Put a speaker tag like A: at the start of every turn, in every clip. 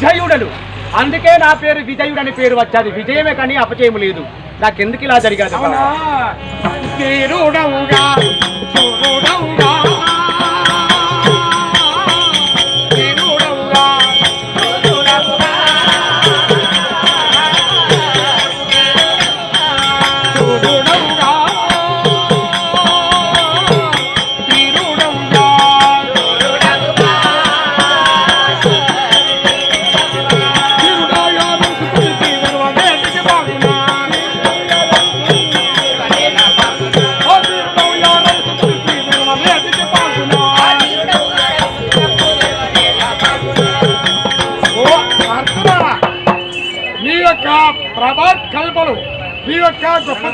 A: విజయుడను. అందుకే నా పేరు విజయుడు అని పేరు వచ్చాది. విజయమే కానీ అపజయము లేదు. నాకెందుకు ఇలా జరిగాది?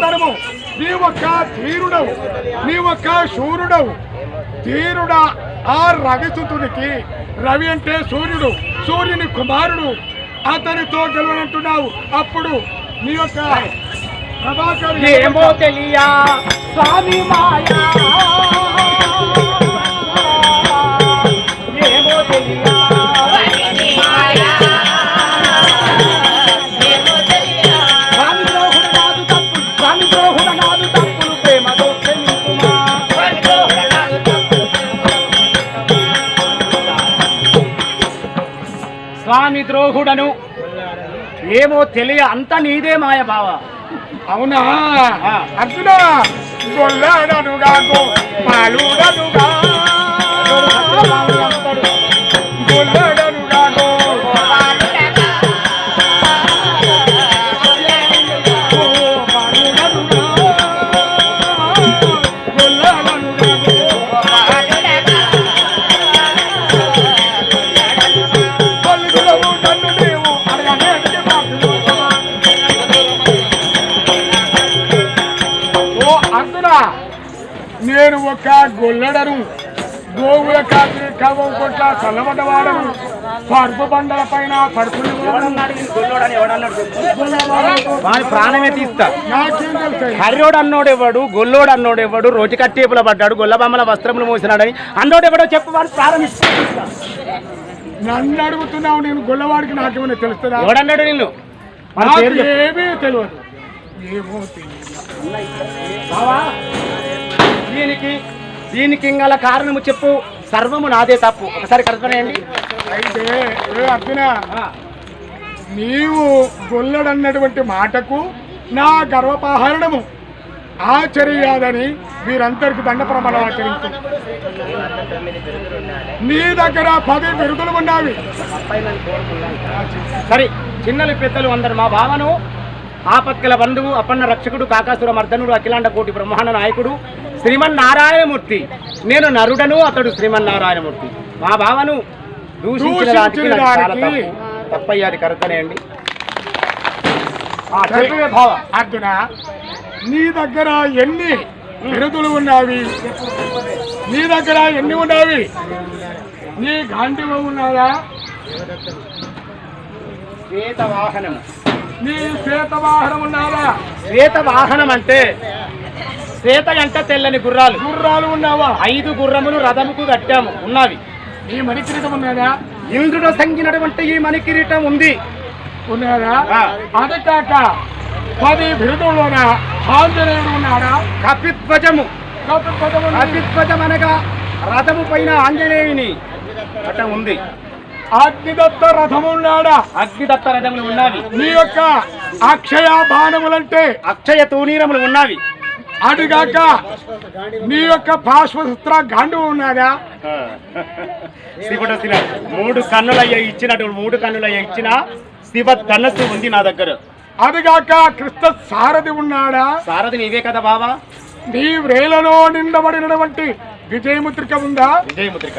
B: యొక్క నీ ఒక్క ధీరుడవు నీ ఒక్క శూరుడవు. ధీరుడా ఆ రవిసుతునికి రవి అంటే సూర్యుడు సూర్యుని కుమారుడు. అతనితో గెలవనంటున్నావు. అప్పుడు నీ యొక్క ప్రభాకర్
A: ఏమో తెలియా? స్వామి మాయా? ద్రోహుడను. ఏమో తెలియ అంత నీదే మాయ బావ.
B: అవునా. అర్జున. గొల్లాడనుగా పరుపు బండల పైన
A: వాని ప్రాణమే తీస్తా. హర్రోడు అన్నోడు ఎవడు గొల్లోడు అన్నోడు ఎవడు రోజు కట్టేపుల పడ్డాడు గొల్లబొమ్మల వస్త్రములు మోసినాడని అన్నోడు ఎవడో చెప్పు వాడు ప్రారంభిస్తా
B: నన్ను అడుగుతున్నావు నేను గొల్లవాడికి నాకేమైనా తెలుస్తుందా?
A: ఎవడన్నాడు నిన్ను.
B: ఏమీ తెలియదు. ఏమో
A: దీనికి దీనికి గల కారణము చెప్పు. సర్వము నాదే తప్పు. ఒకసారి కల్పనేయండి
B: అయితే అర్జున నీవు గొల్లడన్నటువంటి మాటకు నా గర్వపాహరణము. ఆచర్యాదని వీరందరికి దండ ప్రమాణం ఆచరించు. నీ దగ్గర పది బిరుదులు ఉన్నవి.
A: సరే చిన్నలు పెద్దలు అందరు మా భావను ఆపత్కల బంధువు అప్పన్న రక్షకుడు కాకాసుర మర్దనుడు అఖిలాండ కోటి బ్రహ్మాండ నాయకుడు శ్రీమన్నారాయణమూర్తి. నేను నరుడను అతడు శ్రీమన్నారాయణమూర్తి. మా భావను దూషించిన. తప్పయ్యాది చెప్పవే భావ.
B: అర్జున నీ దగ్గర ఎన్ని బిరుదులు ఉన్నవి? నీ దగ్గర ఎన్ని ఉన్నవి? నీ గాంధీవం ఉన్నదా
A: శ్వేత వాహనం
B: నీ
A: శ్వేత వాహనం అంటే శ్వేత అంటే తెల్లని గుర్రాలు.
B: గుర్రాలు ఉన్నావా?
A: ఐదు గుర్రములు రథముకు కట్టాము. ఉన్నవి.
B: నీ మణికిరీటం ఉన్నదా?
A: ఇంద్రుడు సంగినటువంటి ఈ మణికిరీటం ఉంది.
B: ఉన్నదా?
A: ఆ.
B: అది కాక పది బిరుదుల్లోన ఆంజనేయుడు ఉన్నాడా?
A: కపిధ్వజము.
B: కపిధ్వజం ఉన్నది.
A: కపిధ్వజం అనగా రథము పైన ఆంజనేయుని అట ఉంది.
B: అగ్నిదత్త రథం ఉన్నాడా?
A: అగ్నిదత్త రథములు ఉన్నవి.
B: నీ యొక్క అక్షయ బాణములంటే
A: అక్షయ తూనీరములు ఉన్నవి.
B: అటుగాక నీ యొక్క పార్శ్వసూత్ర గాండు ఉన్నదా
A: శివుడు మూడు కన్నులయ్య ఇచ్చినట్టు మూడు కన్నులయ్య ఇచ్చిన శివ ధనస్సు ఉంది నా దగ్గర.
B: అదిగాక కృష్ణ సారథి ఉన్నాడా?
A: సారథి నీవే కదా బావా.
B: నీ వ్రేలలో నిండబడినటువంటి విజయముద్రిక ఉందా?
A: విజయముద్రిక.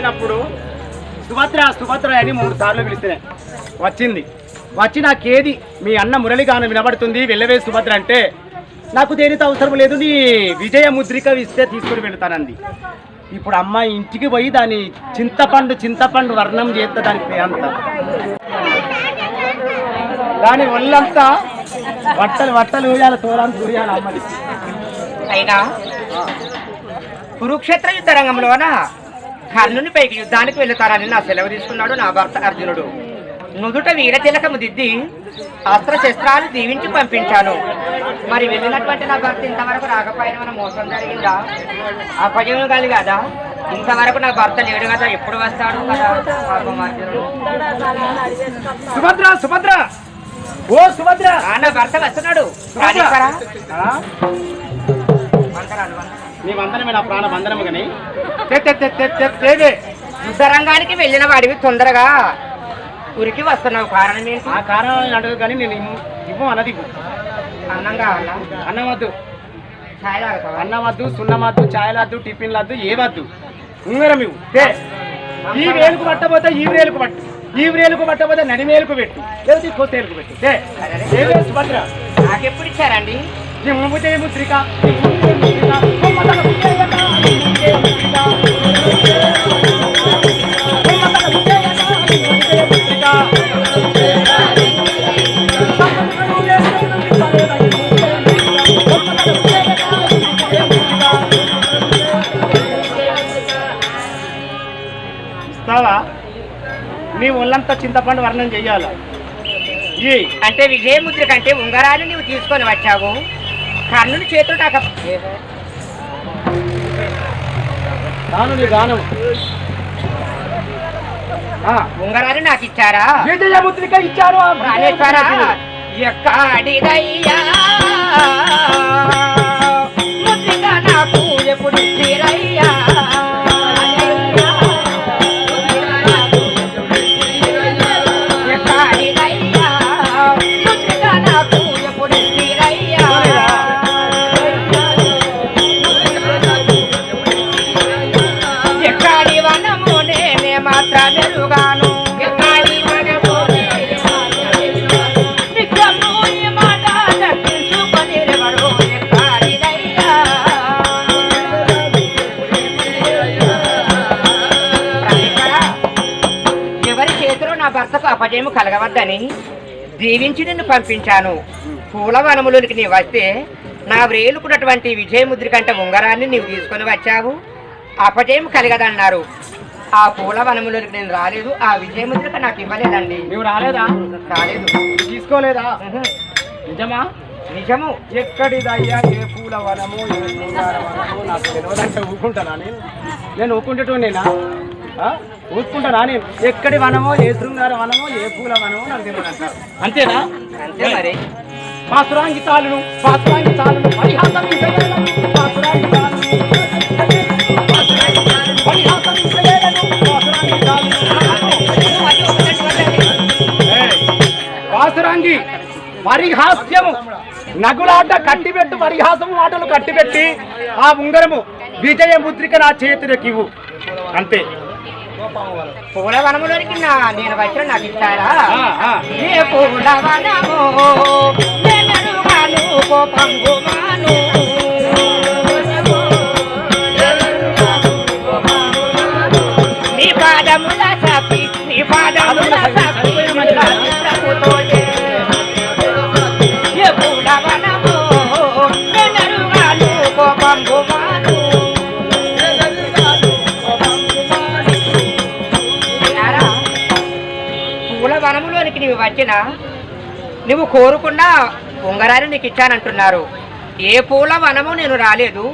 A: చేసినప్పుడు సుభద్ర సుభద్ర అని మూడు సార్లు పిలిస్తే వచ్చింది. వచ్చి నాకేది మీ అన్న మురళిగానం వినబడుతుంది వెళ్ళవే సుభద్ర అంటే. నాకు దేనితో అవసరం లేదు నీ విజయ ముద్రిక ఇస్తే తీసుకుని వెళ్తానంది. ఇప్పుడు అమ్మ ఇంటికి పోయి దాని చింతపండు చింతపండు వర్ణం చేస్తా దాని పే అంతా. దాని ఒళ్ళంతా బట్టలు బట్టలు వేయాలి తోరాలు తురియాలి అమ్మది.
C: అయినా కురుక్షేత్ర యుద్ధ రంగంలోన? కర్ణుని పైకి యుద్ధానికి వెళుతారని నా సెలవు తీసుకున్నాడు నా భర్త అర్జునుడు. నుదుట వీర తిలకము దిద్ది అస్త్ర శస్త్రాలు దీవించి పంపించాను. మరి వెళ్ళినటువంటి నా భర్త ఇంతవరకు రాకపోయిన మన మోసం జరిగిందా? అపజయం కలిగాదా? ఇంతవరకు నా భర్త లేడు కదా ఎప్పుడు వస్తాడు కదా?
A: సుభద్ర సుభద్ర! ఓ సుభద్ర!
C: నా భర్త వస్తున్నాడు. రాజేశ్వరా.
A: నీ వందనమే నా ప్రాణ వందనము కానీ తే, తే, తే, తే, తే, తేవే.
C: యుద్ధ రంగానికి వెళ్ళిన వాడివి తొందరగా ఉరికి వస్తున్నావు. కారణం ఏంటి?
A: ఆ కారణం అడుగు కానీ నేను ఇవ్వు అన్నది.
C: అన్నం కావాలా?
A: అన్నం వద్దు.
C: ఛాయ్ తాగుతావా?
A: అన్నం వద్దు సున్నం వద్దు ఛాయలు వద్దు టిఫిన్లు వద్దు ఏ వద్దు. ఉంగరం ఇవ్వు. ఈ వేలుకు పట్టబోతే ఈ వేలుకు పట్టు. ఈ వేలుకు పట్టబోతే నడి వేలుకు పెట్టు లేదు కోసేలుకు పెట్టు. సుభద్ర
C: నాకెప్పుడు ఇచ్చారండి?
A: నీ ముంబుతే ముద్రిక ఇస్తావా? నీ ఒళ్ళంతా చింతపండు వర్ణం చెయ్యాలి. ఈ.
C: అంటే విజయముద్ర కంటే ఉంగరాలు నువ్వు తీసుకొని వచ్చావు. కర్ణుని చేతులు
A: కాక నీ గానం
C: ఉంగరాలు నాకు ఇచ్చారా?
A: విజయముద్రిక ఇచ్చారు?
C: రాజేశ్వరా. ఎక్కడిదయ్యా అపజయము కలగవద్దని దీవించి నిన్ను పంపించాను. పూల వనములోనికి నీ వస్తే నా వ్రేలుకున్నటువంటి విజయముద్రి కంటే ఉంగరాన్ని నీవు తీసుకొని వచ్చావు. అపజయం కలగదన్నారు. ఆ పూల వనములోనికి నేను రాలేదు. ఆ విజయముద్రిక నాకు ఇవ్వలేదండి.
A: నువ్వు రాలేదా?
C: రాలేదు.
A: తీసుకోలేదా. నిజమా?
C: నిజము.
A: ఎక్కడిదయ్యా ఏ పూల వనము ఏ వనము నాకు తెలియదంటే ఊరుకుంటానా నేను? నేను ఊరుకుంటేటోనేనా ఆ? ఊరుకుంటానా నేను ఎక్కడి వనమో ఏ శృంగార వనమో ఏ పూల వనమో నాకు అంతేనా?
C: అంతే మరి.
A: పాసురాంగి తాళును పాసురాంగి పరిహాసం. పరిహాసం. ఏయ్, పాసురాంగి పరిహాస్యము. నగులాట కట్టిపెట్టు పరిహాసము మాటలు కట్టిపెట్టి ఆ ఉంగరము విజయ ముద్రిక నా చేతులకివ్వు అంతే.
C: పూల వనములోనికి నా నేను వచ్చిన నాకు ఇస్తారా
A: ఆ, ఆ.
C: ఏ పూల వనము నేనెరుగాను కోపంగుమాను. నీ పాదముల సాపి నీ పాదముల సాపి వచ్చిన నువ్వు కోరుకున్న ఉంగరాన్ని నీకు ఇచ్చానంటున్నారు. ఏ పూల వనము నేను రాలేదు.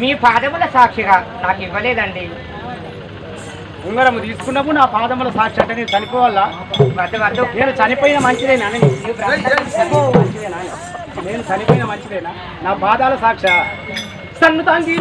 C: మీ పాదముల సాక్షిగా నాకు ఇవ్వలేదండి.
A: ఉంగరము తీసుకున్నప్పుడు నా పాదముల సాక్షి అంటే నేను చనిపోవాలా? నేను చనిపోయిన మంచిదేనా. నేను? చనిపోయిన మంచిదేనా? నా పాదాల సాక్ష. సన్ను తాంగి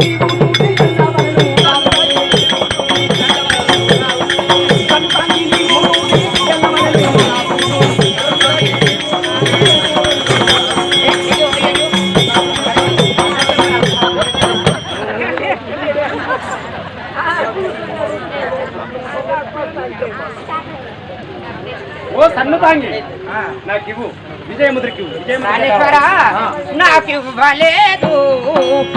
A: సన్నుతాంగి నాకు ఇవ్వు విజయముద్రకి ఇవ్వు విజయముద్రిక.
C: నాకు ఇవ్వలేదు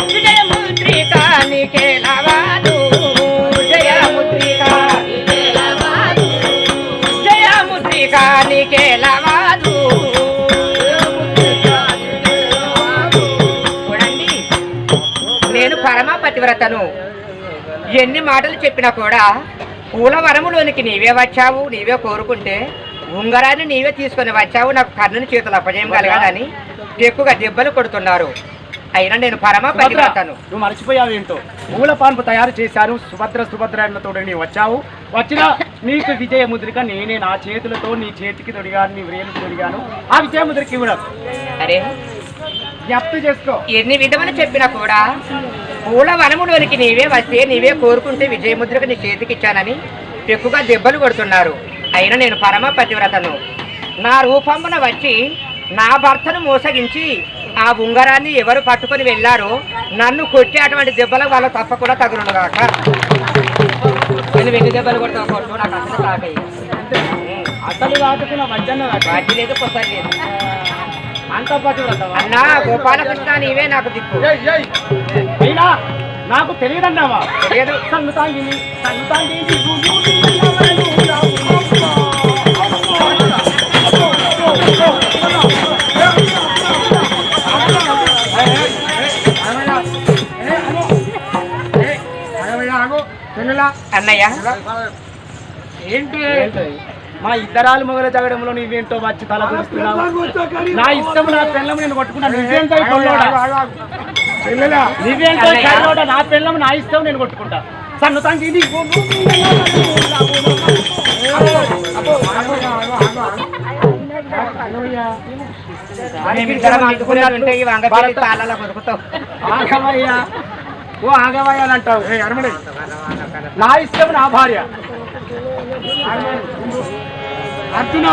C: విజయముద్రిక నీకేలవాదు జయముద్రిక నీకేలవాదు జయముద్రిక నీకేలవాదు చూడండి. నేను పరమ పతివ్రతను ఎన్ని మాటలు చెప్పినా కూడా పూల వరములోనికి నీవే వచ్చావు నీవే కోరుకుంటే ఉంగరాన్ని నీవే తీసుకొని వచ్చావు. నాకు కర్ణుని చేతులు అప్పజేయం కలగాలని ఎక్కువగా దెబ్బలు కొడుతున్నారు. అయినా నేను పరమ పతివ్రతను.
A: నువ్వు మర్చిపోయావు ఏంటో పూల పాన్పు తయారు చేశాను సుభద్ర సుభద్రతో నీ వచ్చావు. వచ్చిన నీకు విజయ ముద్రిక నేనే. నా చేతులతో నీ చేతికి తొడిగాను నీ వ్రేలు తొడిగాను. ఆ విజయ ముద్రకి ఇవ్వడం.
C: అరే.
A: జ్ఞప్తి చేసుకో.
C: ఎన్ని విధములు చెప్పినా కూడా పూల వనములోనికి నీవే వస్తే నీవే కోరుకుంటే విజయముద్రకు నీ చేతికి ఇచ్చానని ఎక్కువగా దెబ్బలు కొడుతున్నారు. అయినా నేను పరమ పతివ్రతను. నా రూపమున వచ్చి నా భర్తను మోసగించి ఆ ఉంగరాన్ని ఎవరు పట్టుకొని వెళ్ళారో నన్ను కొట్టి అటువంటి దెబ్బలు వాళ్ళ తప్పకుండా తగులును కాక నేను వెండి దెబ్బలు కొడతా కొట్టు నాకు అసలు తాకయ్యి
A: అసలు వజ్జన్న
C: వాటి లేదు కొత్త లేదు.
A: అంత పతివ్రత
C: అన్నా గోపాలకృష్ణ నీవే నాకు దిక్కు.
A: నాకు తెలియదన్నావా?
C: తెలియదు.
A: సన్నుతాంగి సన్నుతాంగి
C: అన్నయ్య?
B: ఏంటి?
A: మా ఇద్దరాలు మొగల జగడంలో నీవేంటో వచ్చి తల చూస్తున్నావు నా ఇష్టం నా పెళ్ళం నేను కొట్టుకున్నా నువ్వేంటో కొల్లోడా? నువ్వేంటో? నా పెళ్ళం నా ఇష్టం నేను కొట్టుకుంటా. ఇది
C: అందుకున్నది ఉంటే ఈ వంగపల్లి తాళాల బతుకుతావు
A: ఆగవయ్యా. ఓ ఆగవయ్యా అంటావు
B: ఏ
A: నా ఇష్టం నా భార్య.
B: అర్జున.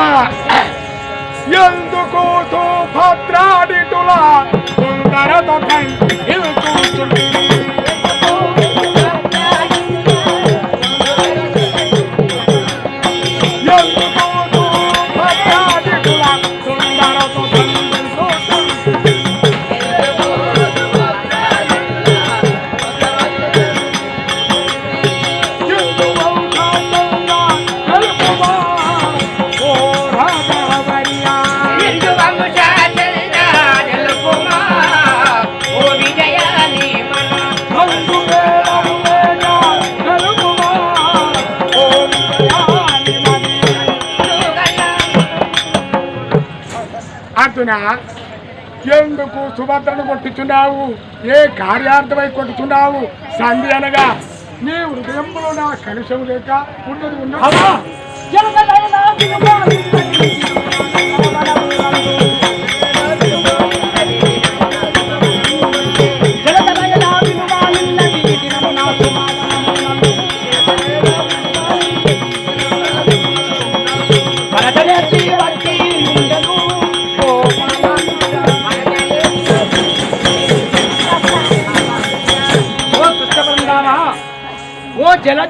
B: ఎందుకు భద్రాడిటులా సుందరతో అర్జున ఎందుకు సుభద్రను కొట్టుచున్నావు? ఏ కార్యార్థమై కొట్టుచున్నావు? సంధి అనగా నీ హృదయంలో నా కలుషం లేక ఉన్నది ఉన్నది.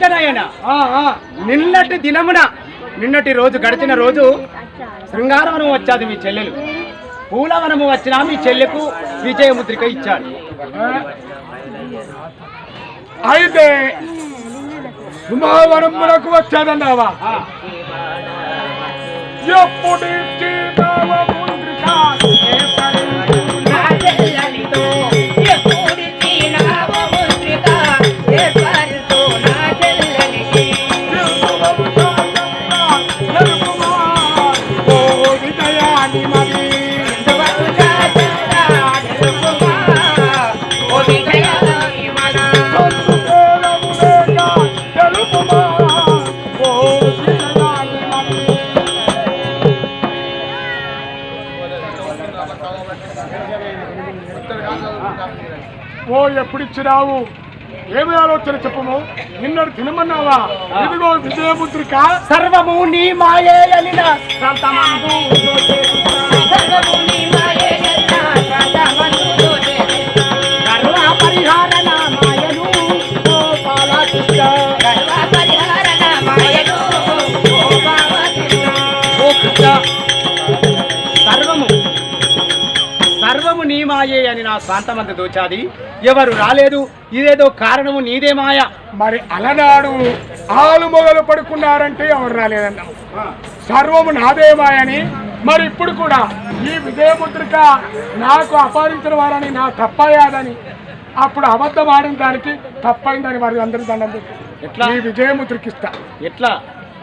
A: ఓ నిన్నటి దినమున నిన్నటి రోజు గడిచిన రోజు శృంగారవనం వచ్చాది మీ చెల్లెలు. పూలవనము వచ్చిన మీ చెల్లెకు విజయముద్రిక ఇచ్చాడు.
B: అయితే హిమావరములకు వచ్చాదన్నావా? ఎప్పుడు ఓ ఎప్పుడిచ్చినావు ఏమి ఆలోచన చెప్పము? నిన్నడు తినమన్నావా ఇదిగో విజయముద్రిక.
A: సర్వము నీ మాయే
C: సర్వము మాయే
A: అని నా స్వాంతమంత దోచాది. ఎవరు రాలేదు ఇదేదో కారణము నీదే మాయ.
B: మరి అలనాడు ఆలు మొగలు పడుకున్నారంటే ఎవరు రాలేదన్నావు సర్వము నాదేమాయని మరి ఇప్పుడు కూడా ఈ విజయముద్రిక నాకు అపహరించిన వారని నా తప్పయ్యాదని. అప్పుడు అబద్ధం ఆడిన దానికి తప్పైందని వారి అందరి దండం
A: ఎట్లా?
B: ఈ విజయముద్రిక ఇస్తా
A: ఎట్లా?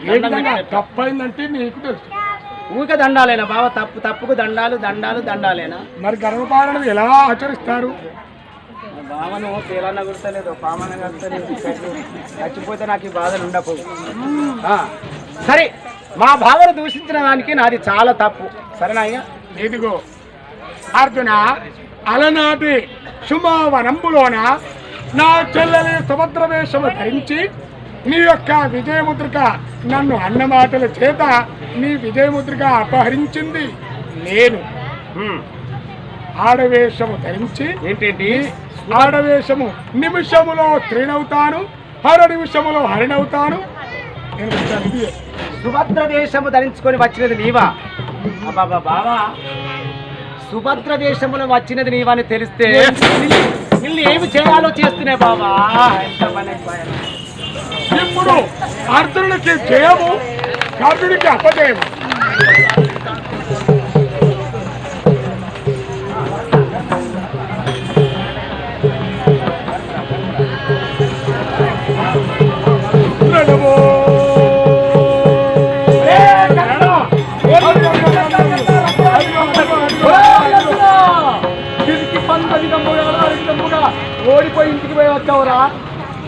B: ఏ విధంగా? తప్పైందంటే నీకు తెలుసు.
A: ఊక దండాలేనా బావ? తప్పు తప్పుకు దండాలు దండాలు దండాలేనా?
B: మరి గర్భపాలన ఎలా ఆచరిస్తారు?
A: బావను తేలన్న గుర్తలేదు పామన గుర్తలేదు. చచ్చిపోతే నాకు ఈ బాధలు ఉండపు ఆ, సరే మా భావను దూషించిన దానికి నాది చాలా తప్పు. సరేనా అయ్యా
B: ఇదిగో అర్జున అలనాటి శుభవనంబులోన నా చెల్లెలి సుభద్ర వేషము ధరించి నీ యొక్క విజయముద్రిక నన్ను అన్న మాటల చేత నీ విజయముద్రిక అపహరించింది. నేను. ఆడవేషము ధరించి
A: ఏంటేంటి?
B: ఆడవేషము నిమిషములో త్రీనవుతాను హర నిమిషములో ఇదే.
A: సుభద్ర వేషము ధరించుకొని వచ్చినది నీవా? బావా. సుభద్ర వేషములో వచ్చినది నీవని తెలిస్తే నిన్ను ఏమి చేయాలో చేస్తూనే బావా. ఎంత పని అయిపోయాను.
B: అర్జునుడికి జయము కర్ణుడికి అపజయము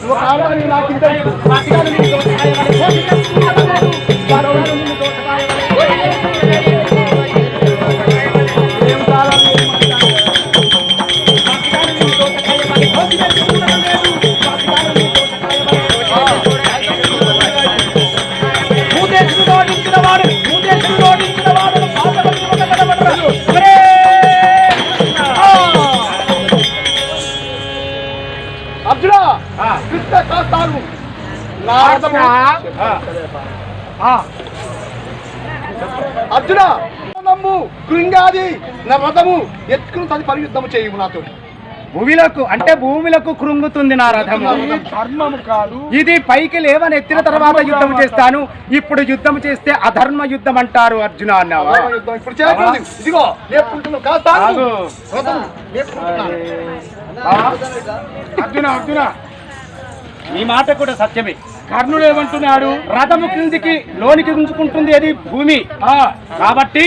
A: నువ్వు కావాలని నాకు ఇంత
B: అర్జున.
A: ఆ, అర్జున!
D: నమ్ము కృంగాది నా రథము ఎత్తుకుని తదుపరి యుద్ధము చేయము నాతో.
A: భూమిలకు అంటే భూమిలకు కృంగుతుంది నా రథము.
B: ఇది ధర్మము కాదు.
A: ఇది పైకి లేవని ఎత్తిన తర్వాత యుద్ధం చేస్తాను. ఇప్పుడు యుద్ధం చేస్తే అధర్మ యుద్ధం అంటారు అర్జున అన్నావా?
B: అర్జున అర్జున.
A: ఈ మాట కూడా సత్యమే.
B: కర్ణుడు ఏమంటున్నాడు?
A: రథము కిందికి లోనికి ఉంచుకుంటుంది అది భూమి. కాబట్టి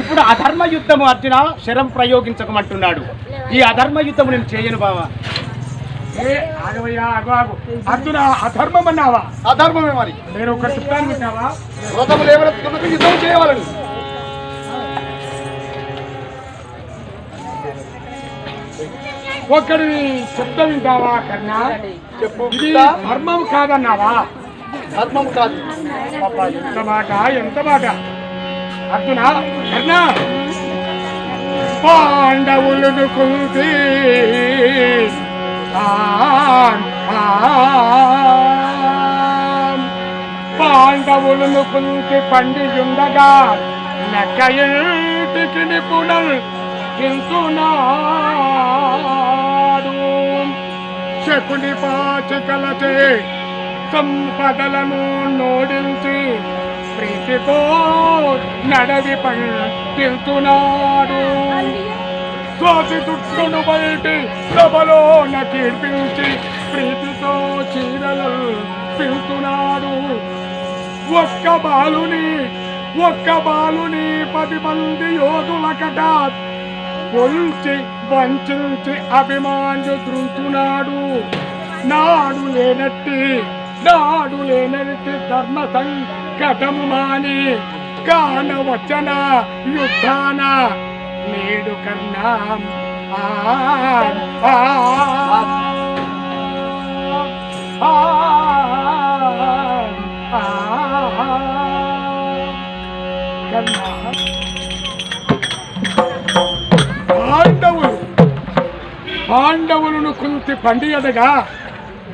A: ఇప్పుడు అధర్మ యుద్ధము అర్జున శరం ప్రయోగించకమంటున్నాడు. ఈ అధర్మ యుద్ధము నేను చేయను బావా.
B: అర్జున అధర్మం అన్నావా?
D: అధర్మమే మరి.
B: నేను ఒక
D: లేవనెత్తుకున్నట్టు యుద్ధం చేయవాలని.
B: ఒకటి చెప్తా వింటావా కర్ణ
D: చెప్పు.
B: ఇది ధర్మం కాదన్నావా?
D: ధర్మము కాదు.
B: ఎంత మాట ఎంత మాట? అర్జున కర్ణ? పాండవులను కుంతి ఆన్. పాండవులను కుంతి పండియుండగా లెక్క ఇంటికి నిపుణులు తింటున్నాడు శకుని పాచికలచే సంపదలను నోడించి ప్రీతితో నడవి పంటున్నాడు స్వాతి దుట్టును బయటి సభలోన కీర్పించి ప్రీతితో చీరలు పిలుతున్నాడు ఒక్క బాలుని ఒక్క బాలుని పది మంది యోధులకట ఒంచి వంచి అభిమాన్యు దృతున్నాడు నాడు లేనట్టి నాడు లేనట్టి ధర్మ సంకటము మాని కాన యుద్ధాన నేడు కన్నా ఆ, కన్నా పాండవులను కుంతి పండియదగా.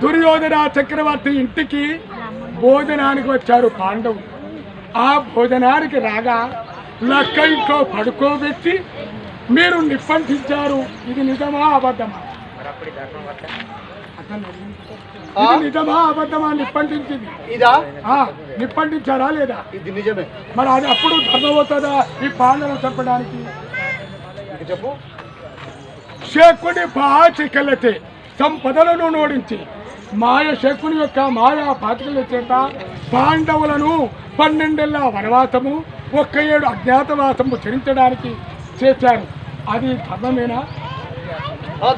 B: దుర్యోధన చక్రవర్తి ఇంటికి భోజనానికి వచ్చారు పాండవులు. ఆ భోజనానికి రాగా లక్క ఇంట్లో పడుకోబెట్టి మీరు నిప్పంటించారు ఇది నిజమా అబద్ధమా? నిజమా అబద్ధమా నిప్పంటించింది నిప్పంటించారా లేదా?
D: ఇది నిజమే.
B: మరి అది అప్పుడు ధర్మవుతుందా ఈ పాండవులు చంపడానికి
D: ఇక చెప్పు.
B: శకుని పాచికలతే సంపదలను నోడించి మాయ శకుని యొక్క మాయా పాచికల చేత పాండవులను పన్నెండేళ్ళ వనవాసము ఒక్క ఏడు అజ్ఞాతవాసము చరించడానికి చేశారు. అది ధర్మమేనా?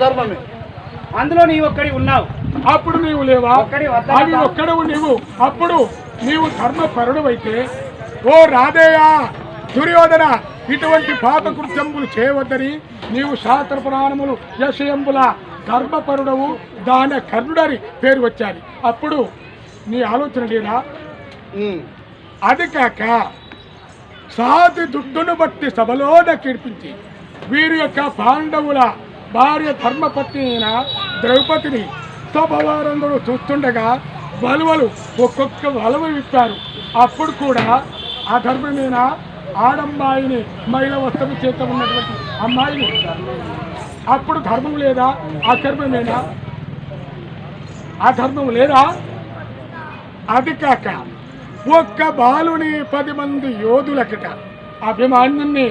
D: ధర్మమే.
A: అందులో నీ ఒక్కడి ఉన్నావు.
B: అప్పుడు నీవు లేవా? అది ఒక్కడవు నీవు. అప్పుడు నీవు ధర్మపరుడవైతే ఓ రాధేయ దుర్యోధన ఇటువంటి పాప కృత్యములు చేయవద్దని నీవు శాస్త్ర పురాణములు యశయంబుల ధర్మపరుడవు దాన కర్ణుడని పేరు వచ్చాది. అప్పుడు నీ ఆలోచన లేదా. అది కాక సాతి దుడ్డును బట్టి సభలోన కీర్పించి వీరి యొక్క పాండవుల భార్య ధర్మపత్ని అయిన ద్రౌపదిని సభవారందరూ చూస్తుండగా వలువలు ఒక్కొక్క వలవ విప్పారు. అప్పుడు కూడా ఆ ధర్మమైన? ఆడమ్మాయిని మహిళ వస్త్రం చేత ఉన్నటువంటి అమ్మాయిని. అప్పుడు ధర్మం లేదా? అధర్మమేనా ధర్మమేనా ఆ ధర్మం లేదా? అది కాక ఒక్క బాలుని పది మంది యోధులకట అభిమాన్యుని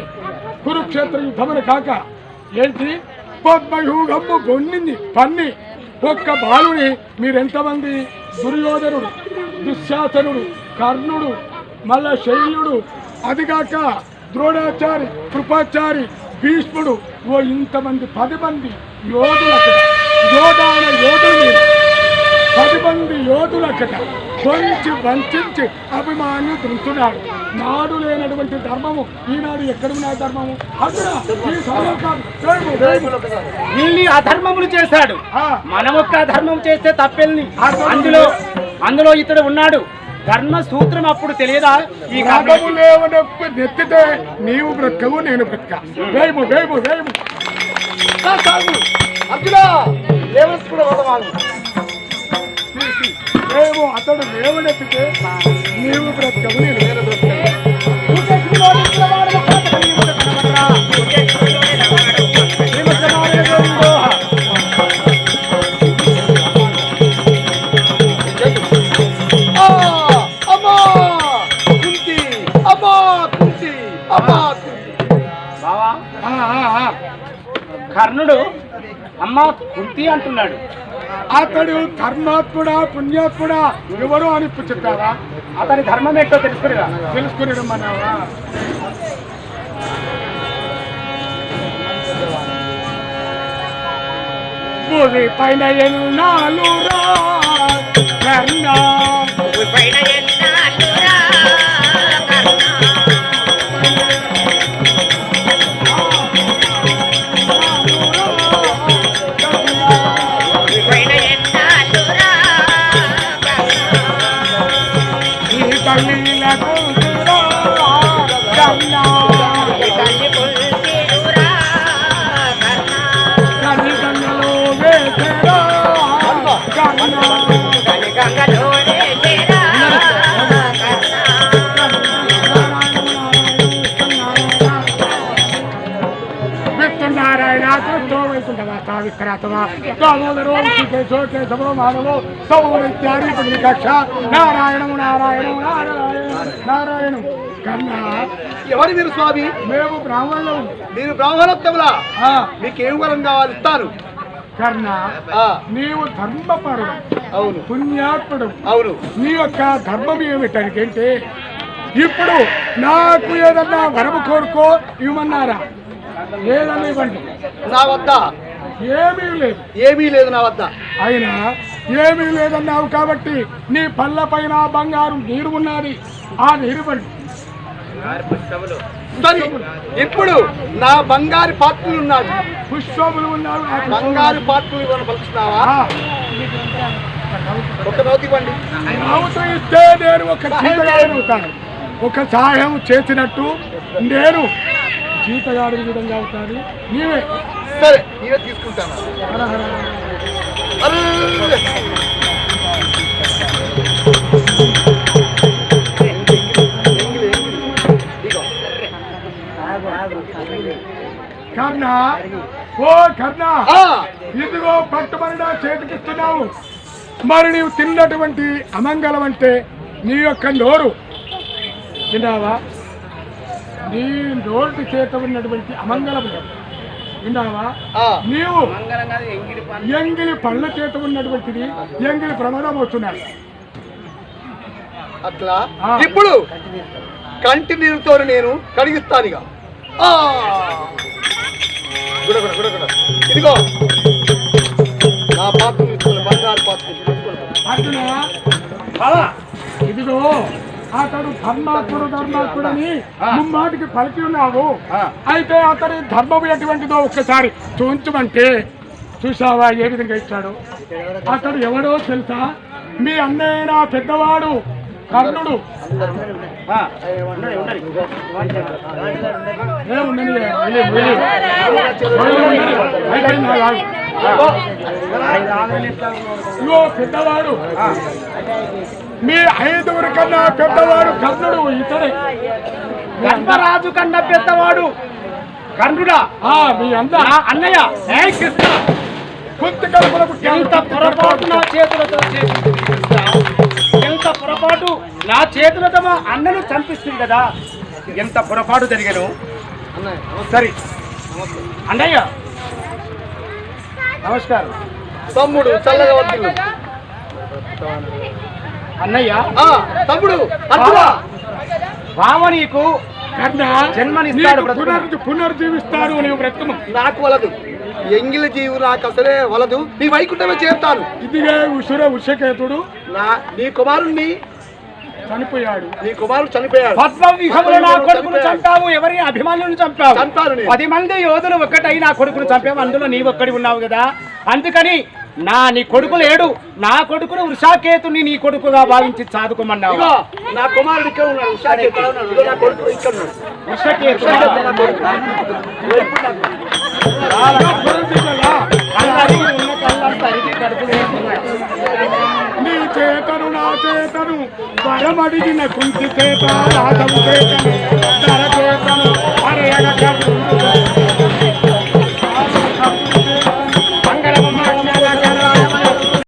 B: కురుక్షేత్ర యుద్ధమున కాక ఏంటి? పద్మయూగమ్ము గొన్నింది పన్ని. ఒక్క బాలుని మీరెంతమంది? దుర్యోధనుడు దుశ్శాసనుడు కర్ణుడు మళ్ళా శైలుడు అదిగాక ద్రోణాచారి కృపాచారి భీష్ముడు ఓ ఇంతమంది పది మంది యోధులకట. యోధాన యోధులు పది మంది యోధులకట కొంచి వంచి అభిమాన్యు ధృతున్నాడు నాడు లేనటువంటి ధర్మము ఈనాడు ఎక్కడున్న ధర్మము? అక్కడ.
A: వీళ్ళని అధర్మములు చేశాడు.
B: ఆ,
A: మనం ఒక్క అధర్మం చేస్తే తప్పెల్ని. అందులో అందులో ఇతడు ఉన్నాడు. ధర్మ సూత్రం అప్పుడు తెలియదా? ఈ కర్మ
B: రాగము లేవనొప్పి నెత్తితే నీవు బ్రతకవు నేను బ్రతక. వేయము వేయము వేయము.
D: సాగు అర్జున
B: వేయము అతడు లేవనెత్తితే నీవు బ్రతకవు నేను
D: కుంతి
A: అంటున్నాడు.
B: అతడు ధర్మాత్ముడా పుణ్యాత్ముడా ఎవరు అని చెప్పావా
A: అతని ధర్మం ఏంటో తెలుసుకునిరా
B: తెలుసుకుని రమ్మన్నావా భూమి పైన ఎన్నాళ్ళు రా? కర్ణ విక్రాతమా దామోదరో విశేషో కేశవో మానవో సౌర ఇత్యాది పుణ్యకక్ష నారాయణము నారాయణము నారాయణ నారాయణం కన్నా
D: ఎవరు మీరు స్వామి?
B: మేము బ్రాహ్మణులు.
D: మీరు బ్రాహ్మణోత్తములా. మీకు ఏం వరం కావాలి? ఇస్తాను.
B: కర్ణ
D: ఆ,
B: నీవు ధర్మపరుడు.
D: అవును.
B: పుణ్యాత్ముడు.
D: అవును.
B: నీ యొక్క ధర్మం ఏమిటంటే ఇప్పుడు నాకు ఏదన్నా వరము కోరుకో ఇవ్వమన్నారా? ఏదన్నా ఇవ్వండి.
D: నా వద్ద.
B: ఏమీ లేదు.
D: ఏమీ లేదు నా వద్ద.
B: అయినా ఏమీ లేదన్నావు కాబట్టి నీ పళ్ళ పైన బంగారు నీరు ఉన్నది. ఆ నీరు ఇవ్వండి
D: సరే ఇప్పుడు నా బంగారు పాత్రలు ఉన్నాయి
B: పుష్పములు ఉన్నావు నాకు
D: బంగారు పాత్రలు ఇవ్వని పలుకుతున్నావా? ఒక నోతి ఇవ్వండి.
B: రావుతో ఇస్తే నేను ఒక ఒక సహాయం చేసినట్టు నేను జీతగాడి విధంగా అవుతాను. నీవే.
D: సరే నేనే తీసుకుంటాను.
B: కర్ణ ఓ కర్ణ ఇదిగో పట్టుబడి నా చేతికిస్తున్నావు. మరి నీవు తిన్నటువంటి అమంగళం అంటే నీ యొక్క నోరు. విన్నావా నీ నోటి చేత ఉన్నటువంటి అమంగళం విన్నావా
D: ఆ.
B: నీవు ఎంగిలి పళ్ళ చేత ఉన్నటువంటిది ఎంగిలి ప్రమాదం అవుతున్నాడు
D: అట్లా. ఇప్పుడు కంటి నీరుతో నేను కడిగిస్తానిగా ఆ. గుడ, గుడ, గుడ, గుడ. ఇదిగో నా పాత్ర తీసుకోండి, బంగారు పాత్ర తీసుకోండి.
B: అర్జున ఇదిగో అతడు ధర్మాత్ముడు ధర్మాత్ముడని ముమ్మాటికి పలికి ఉన్నావు. అయితే అతని ధర్మం ఎటువంటిదో ఒక్కసారి చూంచమంటే చూసావా ఏ విధంగా ఇచ్చాడు? అతడు ఎవడో తెలుసా? మీ అన్నయ్య నా పెద్దవాడు కర్ణుడు. ఇగో పెద్దవాడు. మీ ఐదుగురి కన్నా పెద్దవాడు కర్ణుడు ఇతడే.
A: ధర్మరాజు కన్నా పెద్దవాడు కర్ణుడా.
B: ఆ, మీ అందరూ
A: నా అన్నయ్య. ఏ కృష్ణ.
B: కుంతి కలుపులకు
A: ఎంత పొరపాటు నా చేతులతో. ఎంత పొరపాటు? నా చేతులతో మా అన్నను చంపిస్తుంది కదా. ఎంత పొరపాటు జరిగాను? సరే. అన్నయ్య. నమస్కారం.
D: తమ్ముడు చల్లగా వద్దు.
A: అన్నయ్య?
D: ఆ, తమ్ముడు
A: బావ నీకు జన్మనిస్తాడు
B: పునర్జీవిస్తాడు నీవు బ్రతుకుము.
D: నాకు వలదు. ఎంగిల జీవు నాకు అసలే వలదు. నీ వైకుంఠమే చేస్తాను
B: ఇదిగే ఉసుర ఉషకేతుడు.
D: నా నీ కుమారుణ్ణి
B: చనిపోయాడు.
D: నీ కుమారుడు చనిపోయాడు.
A: నా కొడుకును చంపావు ఎవరి అభిమానులను చంపావు. పది మంది యోధులు ఒక్కటై నా కొడుకును చంపావు అందులో నీ ఒక్కడి ఉన్నావు కదా. అందుకని నా నీ కొడుకులు ఏడు నా కొడుకును వృషాకేతుని నీ కొడుకుగా భావించి
D: సాధుకోమన్నావు నా కుమారుడు ఇక్కడ ఉన్నాడు. నా
B: చేతను బరమడిగిన చేతను చేత రాధము చేతను ధర చేతను అరే